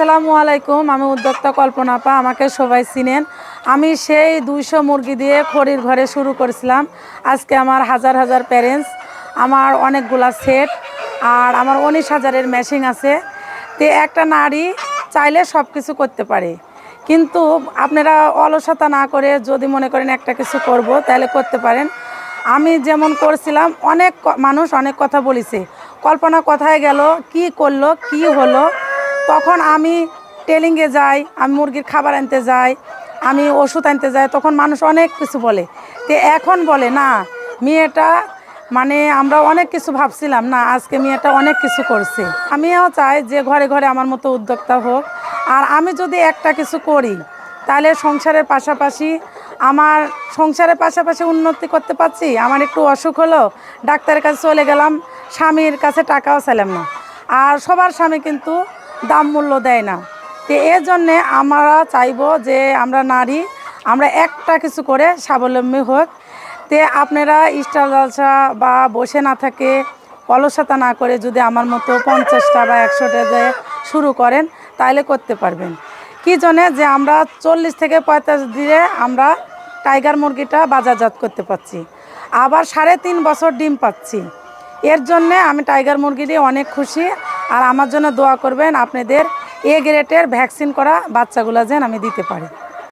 আসসালামু আলাইকুম, আমি উদ্যোক্তা কল্পনা পা আমাকে সবাই চিনেন। আমি সেই দুইশো মুরগি দিয়ে খড়ির ঘরে শুরু করেছিলাম। আজকে আমার হাজার হাজার প্যারেন্টস আমার অনেকগুলা সেট আর আমার উনিশ হাজারের মেশিন আছে। তে একটা নারী চাইলে সব কিছু করতে পারে। কিন্তু আপনারা অলসতা না করে যদি মনে করেন একটা কিছু করব, তাহলে করতে পারেন। আমি যেমন করছিলাম, অনেক মানুষ অনেক কথা বলেছে। কল্পনা কোথায় গেল, কি করল, কি হলো তখন আমি টেলিংয়ে যাই, আমি মুরগির খাবার আনতে যাই, আমি ওষুধ আনতে যাই, তখন মানুষ অনেক কিছু বলে। তো এখন বলে, না, মেয়েটা মানে আমরা অনেক কিছু ভাবছিলাম, না, আজকে মেয়েটা অনেক কিছু করছে। আমিও চাই যে ঘরে ঘরে আমার মতো উদ্যোক্তা হোক। আর আমি যদি একটা কিছু করি, তাহলে সংসারের পাশাপাশি আমার সংসারের পাশাপাশি উন্নতি করতে পারছি? আমার একটু অসুখ হলো, ডাক্তারের কাছে চলে গেলাম, স্বামীর কাছে টাকাও চাইলাম না। আর সবার স্বামী কিন্তু দাম মূল্য দেয় না। তো এর জন্যে আমরা চাইব যে আমরা নারী, আমরা একটা কিছু করে স্বাবলম্বী হোক। তে আপনারা স্টার জলসা বা বসে না থাকে, অলসতা না করে যদি আমার মতো পঞ্চাশটা বা একশোটা যে শুরু করেন তাহলে করতে পারবেন। কি জন্যে যে আমরা চল্লিশ থেকে পঁয়তাল্লিশ দিনে আমরা টাইগার মুরগিটা বাজারজাত করতে পারছি। আবার সাড়ে তিন বছর ডিম পাচ্ছি। এর জন্যে আমি টাইগার মুরগি দিয়ে অনেক খুশি। আর আমার জন্য দোয়া করবেন, আপনাদের এ গ্রেটের ভ্যাকসিন করা বাচ্চাগুলো যেন আমি দিতে পারি।